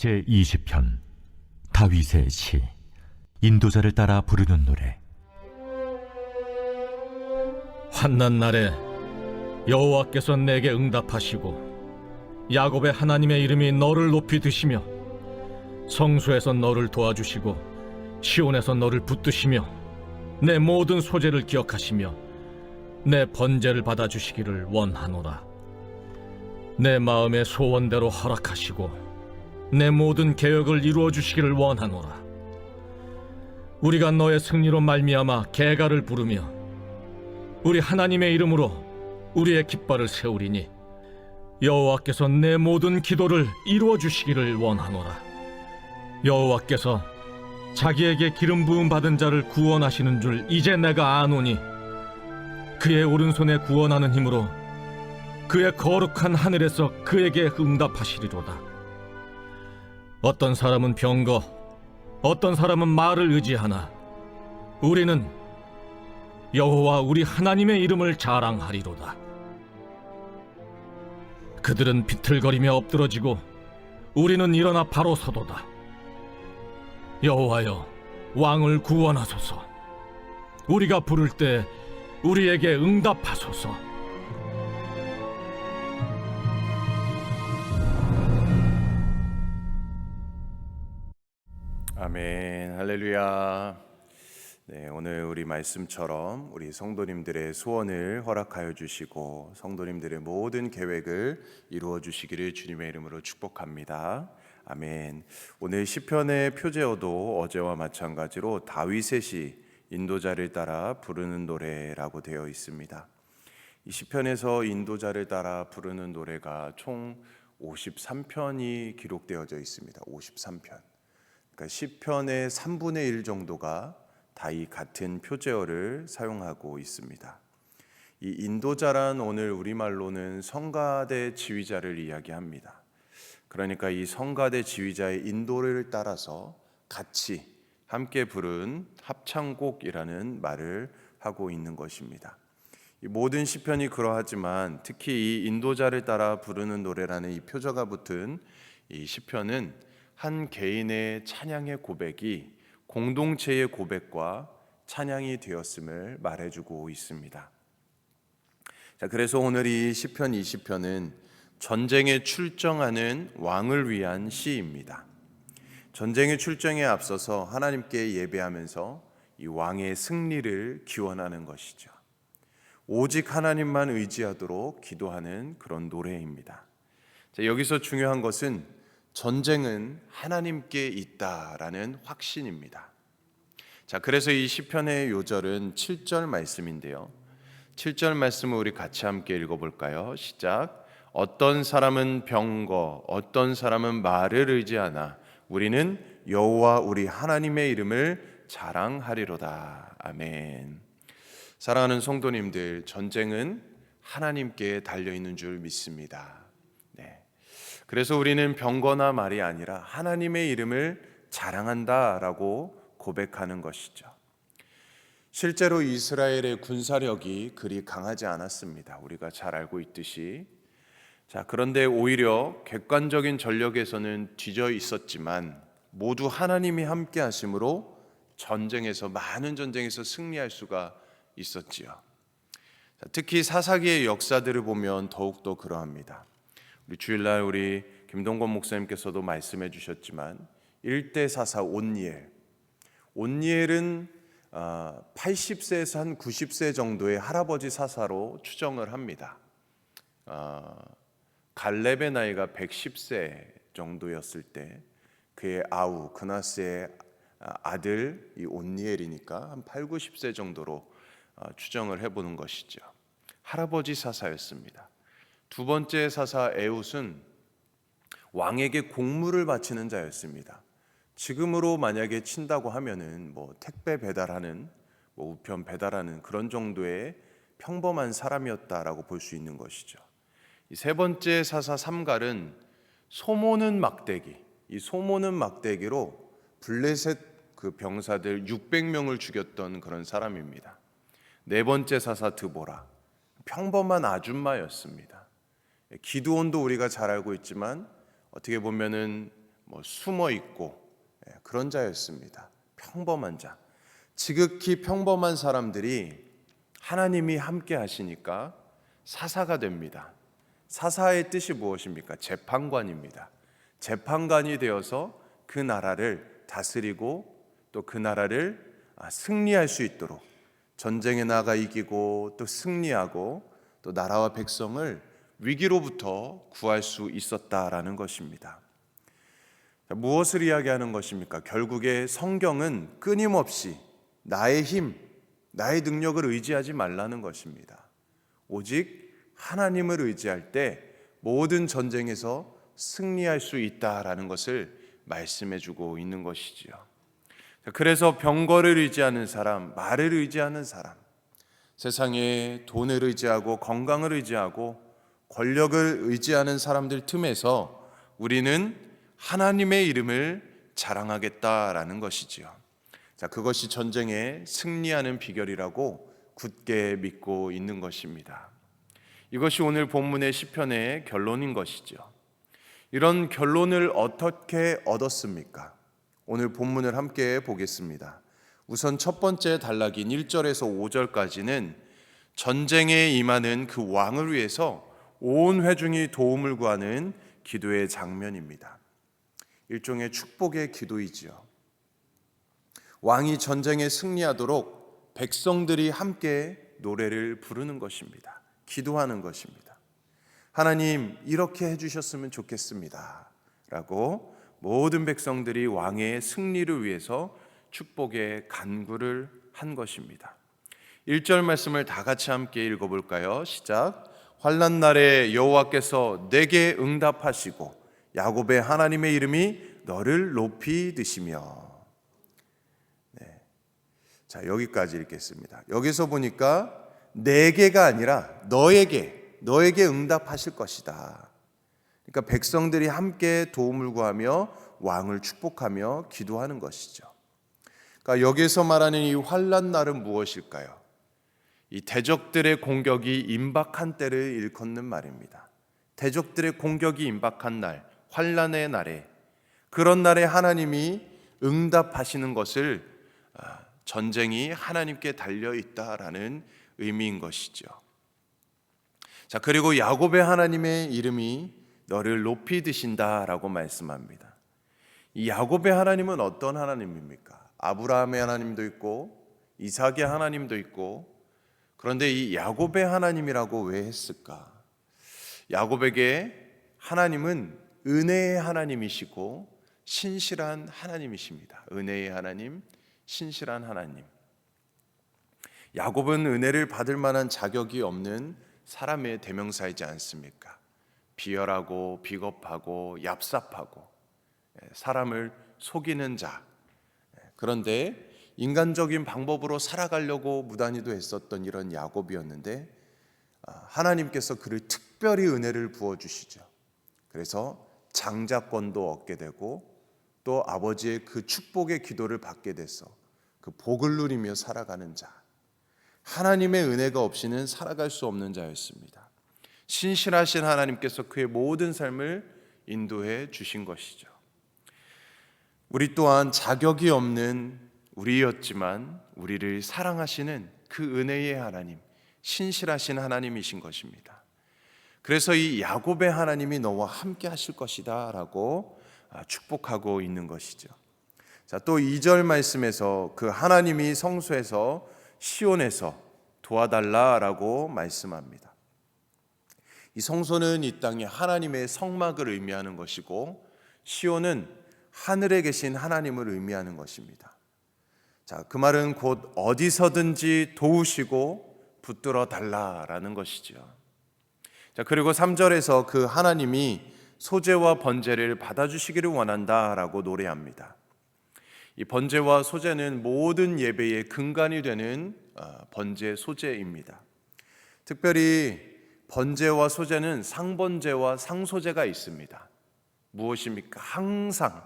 제 20편 다윗의 시 인도자를 따라 부르는 노래. 환난 날에 여호와께서 내게 응답하시고 야곱의 하나님의 이름이 너를 높이 드시며 성수에서 너를 도와주시고 시온에서 너를 붙드시며 내 모든 소재를 기억하시며 내 번제를 받아주시기를 원하노라. 내 마음의 소원대로 허락하시고 내 모든 계획을 이루어 주시기를 원하노라. 우리가 너의 승리로 말미암아 개가를 부르며 우리 하나님의 이름으로 우리의 깃발을 세우리니 여호와께서 내 모든 기도를 이루어 주시기를 원하노라. 여호와께서 자기에게 기름 부음 받은 자를 구원하시는 줄 이제 내가 아노니 그의 오른손에 구원하는 힘으로 그의 거룩한 하늘에서 그에게 응답하시리로다 어떤 사람은 병거 어떤 사람은 말을 의지하나 우리는 여호와 우리 하나님의 이름을 자랑하리로다. 그들은 비틀거리며 엎드러지고 우리는 일어나 바로 서도다. 여호와여 왕을 구원하소서. 우리가 부를 때 우리에게 응답하소서. 아멘, 할렐루야. 네, 오늘 우리 말씀처럼 우리 성도님들의 소원을 허락하여 주시고 성도님들의 모든 계획을 이루어 주시기를 주님의 이름으로 축복합니다. 아멘. 오늘 시편의 표제어도 어제와 마찬가지로 다윗의 시 인도자를 따라 부르는 노래라고 되어 있습니다. 이 시편에서 인도자를 따라 부르는 노래가 총 53편이 기록되어져 있습니다. 53편. 그러니까 시편의 3분의 1 정도가 다 이 같은 표제어를 사용하고 있습니다. 이 인도자란 오늘 우리말로는 성가대 지휘자를 이야기합니다. 그러니까 이 성가대 지휘자의 인도를 따라서 같이 함께 부른 합창곡이라는 말을 하고 있는 것입니다. 이 모든 시편이 그러하지만 특히 이 인도자를 따라 부르는 노래라는 이 표저가 붙은 이 시편은 한 개인의 찬양의 고백이 공동체의 고백과 찬양이 되었음을 말해주고 있습니다. 자, 그래서 오늘 이 시편 20편은 전쟁에 출정하는 왕을 위한 시입니다. 전쟁의 출정에 앞서서 하나님께 예배하면서 이 왕의 승리를 기원하는 것이죠. 오직 하나님만 의지하도록 기도하는 그런 노래입니다. 자, 여기서 중요한 것은 전쟁은 하나님께 있다라는 확신입니다. 자, 그래서 이 시편의 요절은 7절 말씀인데요. 7절 말씀을 우리 같이 함께 읽어 볼까요? 시작. 어떤 사람은 병거, 어떤 사람은 말을 의지하나 우리는 여호와 우리 하나님의 이름을 자랑하리로다. 아멘. 사랑하는 성도님들, 전쟁은 하나님께 달려 있는 줄 믿습니다. 네. 그래서 우리는 병거나 말이 아니라 하나님의 이름을 자랑한다라고 고백하는 것이죠. 실제로 이스라엘의 군사력이 그리 강하지 않았습니다. 우리가 잘 알고 있듯이. 자, 그런데 오히려 객관적인 전력에서는 뒤져 있었지만 모두 하나님이 함께 하심으로 전쟁에서 많은 전쟁에서 승리할 수가 있었지요. 자, 특히 사사기의 역사들을 보면 더욱더 그러합니다. 우리 주일날 우리 김동건 목사님께서도 말씀해 주셨지만 일대 사사 온니엘 온니엘은 80세에서 한 90세 정도의 할아버지 사사로 추정을 합니다. 아, 갈렙의 나이가 110세 정도였을 때 그의 아우 그나스의 아들 이 온니엘이니까 한 8, 90세 정도로 아, 추정을 해보는 것이죠. 할아버지 사사였습니다. 두 번째 사사 에웃은 왕에게 공물을 바치는 자였습니다. 지금으로 만약에 친다고 하면은 뭐 택배 배달하는 뭐 우편 배달하는 그런 정도의 평범한 사람이었다라고 볼 수 있는 것이죠. 이세 번째 사사 삼갈은 소모는 막대기, 이 소모는 막대기로 블레셋 그 병사들 600명을 죽였던 그런 사람입니다. 네 번째 사사 드보라, 평범한 아줌마였습니다. 기드온도 우리가 잘 알고 있지만 어떻게 보면은 뭐 숨어 있고 예, 그런 자였습니다. 평범한 자. 지극히 평범한 사람들이 하나님이 함께 하시니까 사사가 됩니다. 사사의 뜻이 무엇입니까? 재판관입니다. 재판관이 되어서 그 나라를 다스리고 또 그 나라를 아, 승리할 수 있도록 전쟁에 나가 이기고 또 승리하고 또 나라와 백성을 위기로부터 구할 수 있었다라는 것입니다. 자, 무엇을 이야기하는 것입니까? 결국에 성경은 끊임없이 나의 힘, 나의 능력을 의지하지 말라는 것입니다. 오직 하나님을 의지할 때 모든 전쟁에서 승리할 수 있다라는 것을 말씀해 주고 있는 것이지요. 자, 그래서 병거를 의지하는 사람, 말을 의지하는 사람, 세상에 돈을 의지하고 건강을 의지하고 권력을 의지하는 사람들 틈에서 우리는 하나님의 이름을 자랑하겠다라는 것이지요. 자, 그것이 전쟁에 승리하는 비결이라고 굳게 믿고 있는 것입니다. 이것이 오늘 본문의 시편의 결론인 것이죠. 이런 결론을 어떻게 얻었습니까? 오늘 본문을 함께 보겠습니다. 우선 첫 번째 단락인 1절에서 5절까지는 전쟁에 임하는 그 왕을 위해서 온 회중이 도움을 구하는 기도의 장면입니다. 일종의 축복의 기도이지요. 왕이 전쟁에 승리하도록 백성들이 함께 노래를 부르는 것입니다. 기도하는 것입니다. 하나님, 이렇게 해주셨으면 좋겠습니다. 라고 모든 백성들이 왕의 승리를 위해서 축복의 간구를 한 것입니다. 1절 말씀을 다 같이 함께 읽어볼까요? 시작. 환란 날에 여호와께서 내게 응답하시고 야곱의 하나님의 이름이 너를 높이 드시며 네. 자, 여기까지 읽겠습니다. 여기서 보니까 내게가 아니라 너에게 너에게 응답하실 것이다. 그러니까 백성들이 함께 도움을 구하며 왕을 축복하며 기도하는 것이죠. 그러니까 여기서 말하는 이 환란 날은 무엇일까요? 이 대적들의 공격이 임박한 때를 일컫는 말입니다. 대적들의 공격이 임박한 날, 환란의 날에 그런 날에 하나님이 응답하시는 것을 아, 전쟁이 하나님께 달려 있다라는 의미인 것이죠. 자, 그리고 야곱의 하나님의 이름이 너를 높이 드신다라고 말씀합니다. 이 야곱의 하나님은 어떤 하나님입니까? 아브라함의 하나님도 있고 이삭의 하나님도 있고 그런데 이 야곱의 하나님이라고 왜 했을까? 야곱에게 하나님은 은혜의 하나님이시고 신실한 하나님이십니다. 은혜의 하나님, 신실한 하나님. 야곱은 은혜를 받을 만한 자격이 없는 사람의 대명사이지 않습니까? 비열하고 비겁하고 얍삽하고 예, 사람을 속이는 자. 예, 그런데 인간적인 방법으로 살아가려고 무단히도 했었던 이런 야곱이었는데 아, 하나님께서 그를 특별히 은혜를 부어 주시죠. 그래서 장자권도 얻게 되고 또 아버지의 그 축복의 기도를 받게 돼서 그 복을 누리며 살아가는 자. 하나님의 은혜가 없이는 살아갈 수 없는 자였습니다. 신실하신 하나님께서 그의 모든 삶을 인도해 주신 것이죠. 우리 또한 자격이 없는 우리였지만 우리를 사랑하시는 그 은혜의 하나님, 신실하신 하나님이신 것입니다. 그래서 이 야곱의 하나님이 너와 함께 하실 것이다 라고 아, 축복하고 있는 것이죠. 자, 또 2절 말씀에서 그 하나님이 성소에서 시온에서 도와달라라고 말씀합니다. 이 성소는 이 땅에 하나님의 성막을 의미하는 것이고 시온은 하늘에 계신 하나님을 의미하는 것입니다. 자, 그 말은 곧 어디서든지 도우시고 붙들어 달라라는 것이죠. 자, 그리고 3절에서 그 하나님이 소재와 번제를 받아주시기를 원한다라고 노래합니다. 이 번제와 소제는 모든 예배의 근간이 되는 어, 번제 소제입니다. 특별히 번제와 소제는 상번제와 상소제가 있습니다. 무엇입니까? 항상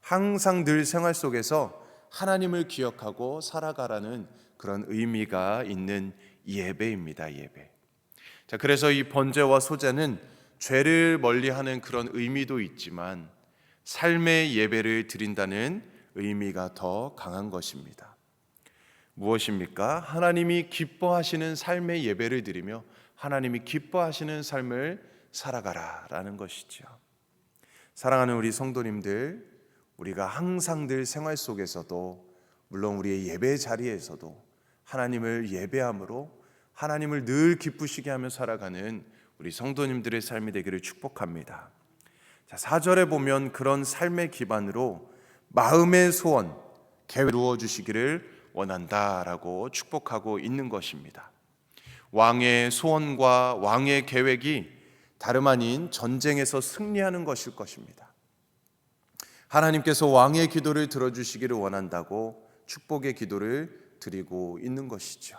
항상 늘 생활 속에서 하나님을 기억하고 살아가라는 그런 의미가 있는 예배입니다. 예배. 자, 그래서 이 번제와 소제는 죄를 멀리하는 그런 의미도 있지만 삶의 예배를 드린다는 의미가 더 강한 것입니다. 무엇입니까? 하나님이 기뻐하시는 삶의 예배를 드리며 하나님이 기뻐하시는 삶을 살아가라라는 것이죠. 사랑하는 우리 성도님들, 우리가 항상 늘 생활 속에서도 물론 우리의 예배 자리에서도 하나님을 예배함으로 하나님을 늘 기쁘시게 하며 살아가는 우리 성도님들의 삶이 되기를 축복합니다. 자, 4절에 보면 그런 삶의 기반으로 마음의 소원, 이루어 주시기를 원한다라고 축복하고 있는 것입니다. 왕의 소원과 왕의 계획이 다름 아닌 전쟁에서 승리하는 것일 것입니다. 하나님께서 왕의 기도를 들어주시기를 원한다고 축복의 기도를 드리고 있는 것이죠.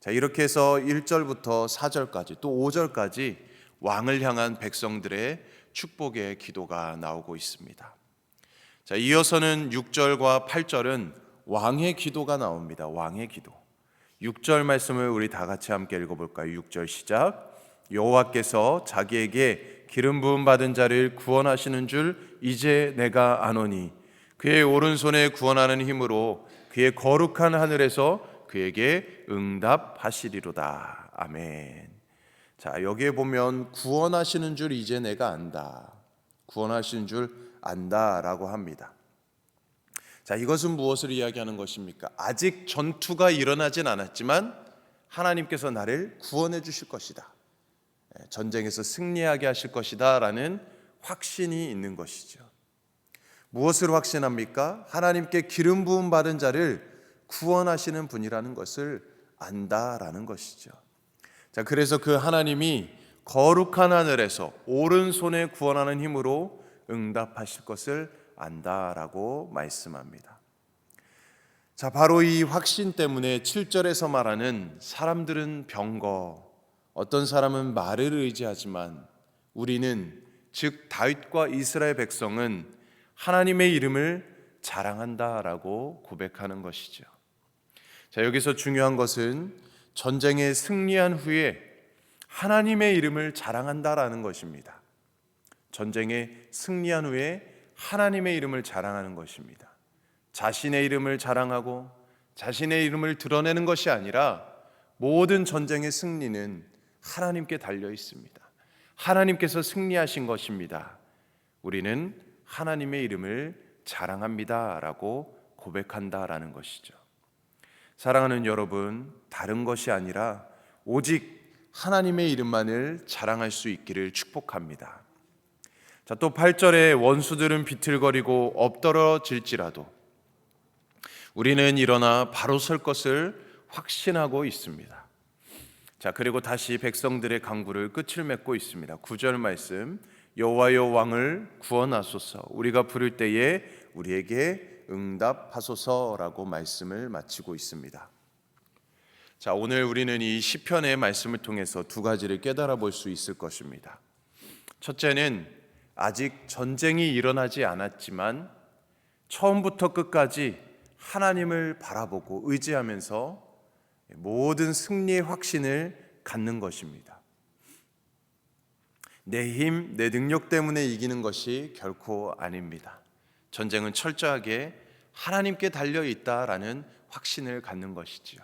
자, 이렇게 해서 1절부터 4절까지 또 5절까지 왕을 향한 백성들의 축복의 기도가 나오고 있습니다. 자, 이어서는 6절과 8절은 왕의 기도가 나옵니다. 왕의 기도. 6절 말씀을 우리 다 같이 함께 읽어 볼까요? 6절 시작. 여호와께서 자기에게 기름 부음 받은 자를 구원하시는 줄 이제 내가 아노니 그의 오른손에 구원하는 힘으로 그의 거룩한 하늘에서 그에게 응답하시리로다. 아멘. 자, 여기에 보면 구원하시는 줄 이제 내가 안다. 구원하시는 줄 안다라고 합니다. 자, 이것은 무엇을 이야기하는 것입니까? 아직 전투가 일어나진 않았지만 하나님께서 나를 구원해 주실 것이다. 예, 전쟁에서 승리하게 하실 것이다라는 확신이 있는 것이죠. 무엇을 확신합니까? 하나님께 기름 부음 받은 자를 구원하시는 분이라는 것을 안다라는 것이죠. 자, 그래서 그 하나님이 거룩한 하늘에서 오른손에 구원하는 힘으로 응답하실 것을 안다라고 말씀합니다. 자, 바로 이 확신 때문에 7절에서 말하는 사람들은 병거, 어떤 사람은 말을 의지하지만 우리는 즉 다윗과 이스라엘 백성은 하나님의 이름을 자랑한다라고 고백하는 것이죠. 자, 여기서 중요한 것은 전쟁에 승리한 후에 하나님의 이름을 자랑한다라는 것입니다. 전쟁에 승리한 후에 하나님의 이름을 자랑하는 것입니다. 자신의 이름을 자랑하고 자신의 이름을 드러내는 것이 아니라 모든 전쟁의 승리는 하나님께 달려 있습니다. 하나님께서 승리하신 것입니다. 우리는 하나님의 이름을 자랑합니다라고 고백한다라는 것이죠. 사랑하는 여러분, 다른 것이 아니라 오직 하나님의 이름만을 자랑할 수 있기를 축복합니다. 자, 또 8절에 원수들은 비틀거리고 엎드러질지라도 우리는 일어나 바로 설 것을 확신하고 있습니다. 자, 그리고 다시 백성들의 강구를 끝을 맺고 있습니다. 9절 말씀 여호와여 왕을 구원하소서 우리가 부를 때에 우리에게 응답하소서라고 말씀을 마치고 있습니다. 자, 오늘 우리는 이 시편의 말씀을 통해서 두 가지를 깨달아 볼 수 있을 것입니다. 첫째는 아직 전쟁이 일어나지 않았지만 처음부터 끝까지 하나님을 바라보고 의지하면서 모든 승리의 확신을 갖는 것입니다. 내 힘, 내 능력 때문에 이기는 것이 결코 아닙니다. 전쟁은 철저하게 하나님께 달려 있다라는 확신을 갖는 것이지요.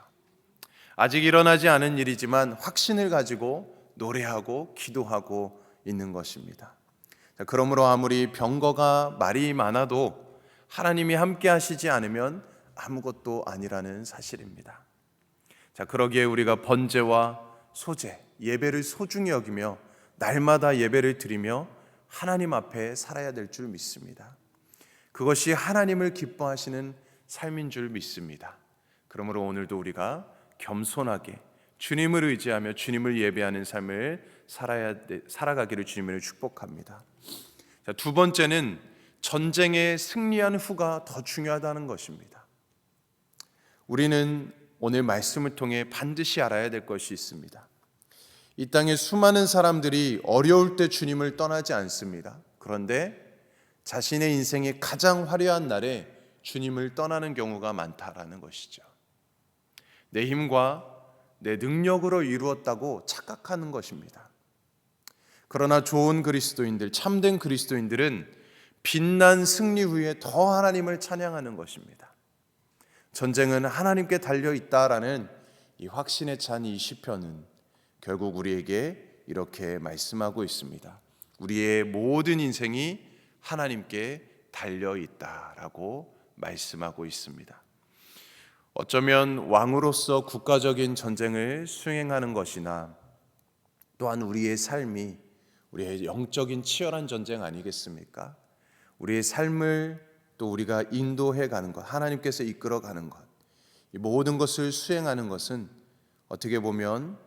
아직 일어나지 않은 일이지만 확신을 가지고 노래하고 기도하고 있는 것입니다. 그러므로 아무리 병거가 말이 많아도 하나님이 함께 하시지 않으면 아무것도 아니라는 사실입니다. 자, 그러기에 우리가 번제와 소제, 예배를 소중히 여기며 날마다 예배를 드리며 하나님 앞에 살아야 될 줄 믿습니다. 그것이 하나님을 기뻐하시는 삶인 줄 믿습니다. 그러므로 오늘도 우리가 겸손하게 주님을 의지하며 주님을 예배하는 삶을 살아야 살아가기를 주님을 축복합니다. 자, 두 번째는 전쟁에 승리한 후가 더 중요하다는 것입니다. 우리는 오늘 말씀을 통해 반드시 알아야 될 것이 있습니다. 이 땅에 수많은 사람들이 어려울 때 주님을 떠나지 않습니다. 그런데 자신의 인생의 가장 화려한 날에 주님을 떠나는 경우가 많다라는 것이죠. 내 힘과 내 능력으로 이루었다고 착각하는 것입니다. 그러나 좋은 그리스도인들, 참된 그리스도인들은 빛난 승리 후에 더 하나님을 찬양하는 것입니다. 전쟁은 하나님께 달려 있다라는 이 확신에 찬 이 시편은 결국 우리에게 이렇게 말씀하고 있습니다. 우리의 모든 인생이 하나님께 달려 있다라고 말씀하고 있습니다. 어쩌면 왕으로서 국가적인 전쟁을 수행하는 것이나 또한 우리의 삶이 우리의 영적인 치열한 전쟁 아니겠습니까? 우리의 삶을 또 우리가 인도해 가는 것, 하나님께서 이끌어 가는 것, 이 모든 것을 수행하는 것은 어떻게 보면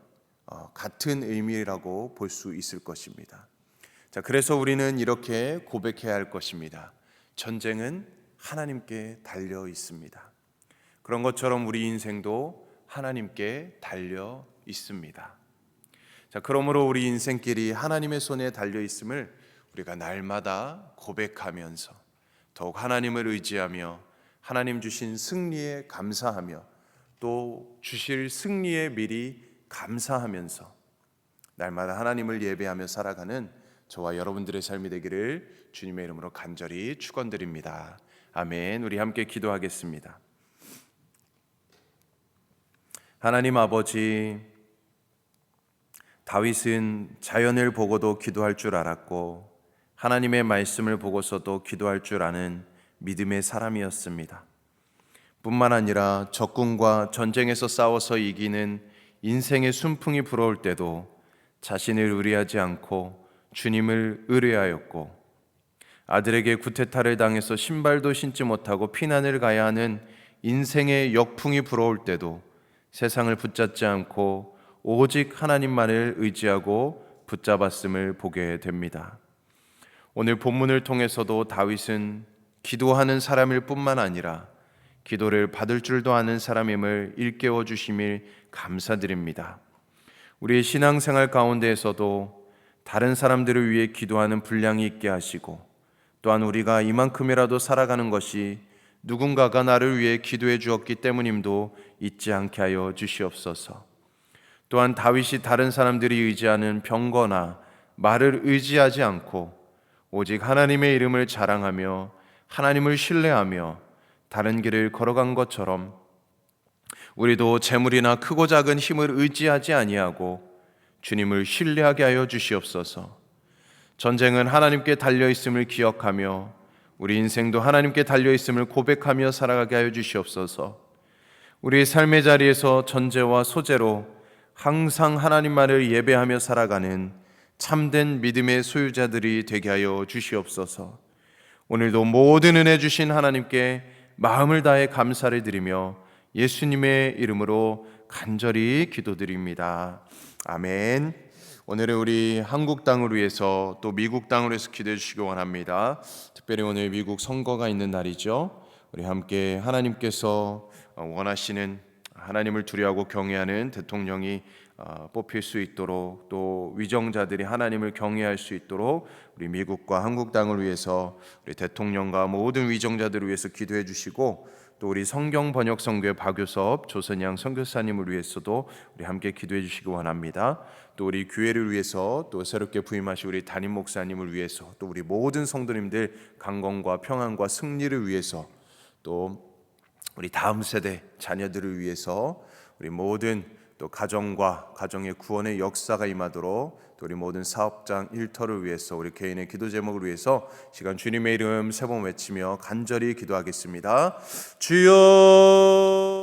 어, 같은 의미라고 볼 수 있을 것입니다. 자, 그래서 우리는 이렇게 고백해야 할 것입니다. 전쟁은 하나님께 달려 있습니다. 그런 것처럼 우리 인생도 하나님께 달려 있습니다. 자, 그러므로 우리 인생길이 하나님의 손에 달려 있음을 우리가 날마다 고백하면서 더욱 하나님을 의지하며 하나님 주신 승리에 감사하며 또 주실 승리에 미리 감사하면서 날마다 하나님을 예배하며 살아가는 저와 여러분들의 삶이 되기를 주님의 이름으로 간절히 축원드립니다. 아멘. 우리 함께 기도하겠습니다. 하나님 아버지 다윗은 자연을 보고도 기도할 줄 알았고 하나님의 말씀을 보고서도 기도할 줄 아는 믿음의 사람이었습니다. 뿐만 아니라 적군과 전쟁에서 싸워서 이기는 인생의 순풍이 불어올 때도 자신을 의뢰하지 않고 주님을 의뢰하였고 아들에게 구테타를 당해서 신발도 신지 못하고 피난을 가야 하는 인생의 역풍이 불어올 때도 세상을 붙잡지 않고 오직 하나님만을 의지하고 붙잡았음을 보게 됩니다. 오늘 본문을 통해서도 다윗은 기도하는 사람일 뿐만 아니라 기도를 받을 줄도 아는 사람임을 일깨워 주심을 감사드립니다. 우리의 신앙생활 가운데에서도 다른 사람들을 위해 기도하는 분량이 있게 하시고 또한 우리가 이만큼이라도 살아가는 것이 누군가가 나를 위해 기도해 주었기 때문임도 잊지 않게 하여 주시옵소서. 또한 다윗이 다른 사람들이 의지하는 병거나 말을 의지하지 않고 오직 하나님의 이름을 자랑하며 하나님을 신뢰하며 다른 길을 걸어간 것처럼 우리도 재물이나 크고 작은 힘을 의지하지 아니하고 주님을 신뢰하게 하여 주시옵소서. 전쟁은 하나님께 달려 있음을 기억하며 우리 인생도 하나님께 달려 있음을 고백하며 살아가게 하여 주시옵소서. 우리의 삶의 자리에서 전제와 소재로 항상 하나님만을 예배하며 살아가는 참된 믿음의 소유자들이 되게 하여 주시옵소서. 오늘도 모든 은혜 주신 하나님께 마음을 다해 감사를 드리며 예수님의 이름으로 간절히 기도드립니다. 아멘. 오늘은 우리 한국 땅을 위해서 또 미국 땅을 위해서 기도해 주시기 원합니다. 특별히 오늘 미국 선거가 있는 날이죠. 우리 함께 하나님께서 원하시는 하나님을 두려워하고 경외하는 대통령이 어, 뽑힐 수 있도록 또 위정자들이 하나님을 경외할 수 있도록 우리 미국과 한국 땅을 위해서 우리 대통령과 모든 위정자들을 위해서 기도해 주시고 또 우리 성경 번역 선교회 박교섭 조선양 선교사님을 위해서도 우리 함께 기도해 주시기 원합니다. 또 우리 교회를 위해서 또 새롭게 부임하신 우리 담임 목사님을 위해서 또 우리 모든 성도님들 강건과 평안과 승리를 위해서 또 우리 다음 세대 자녀들을 위해서 우리 모든 또 가정과 가정의 구원의 역사가 임하도록 또 우리 모든 사업장 일터를 위해서 우리 개인의 기도 제목을 위해서 시간 주님의 이름 세 번 외치며 간절히 기도하겠습니다. 주여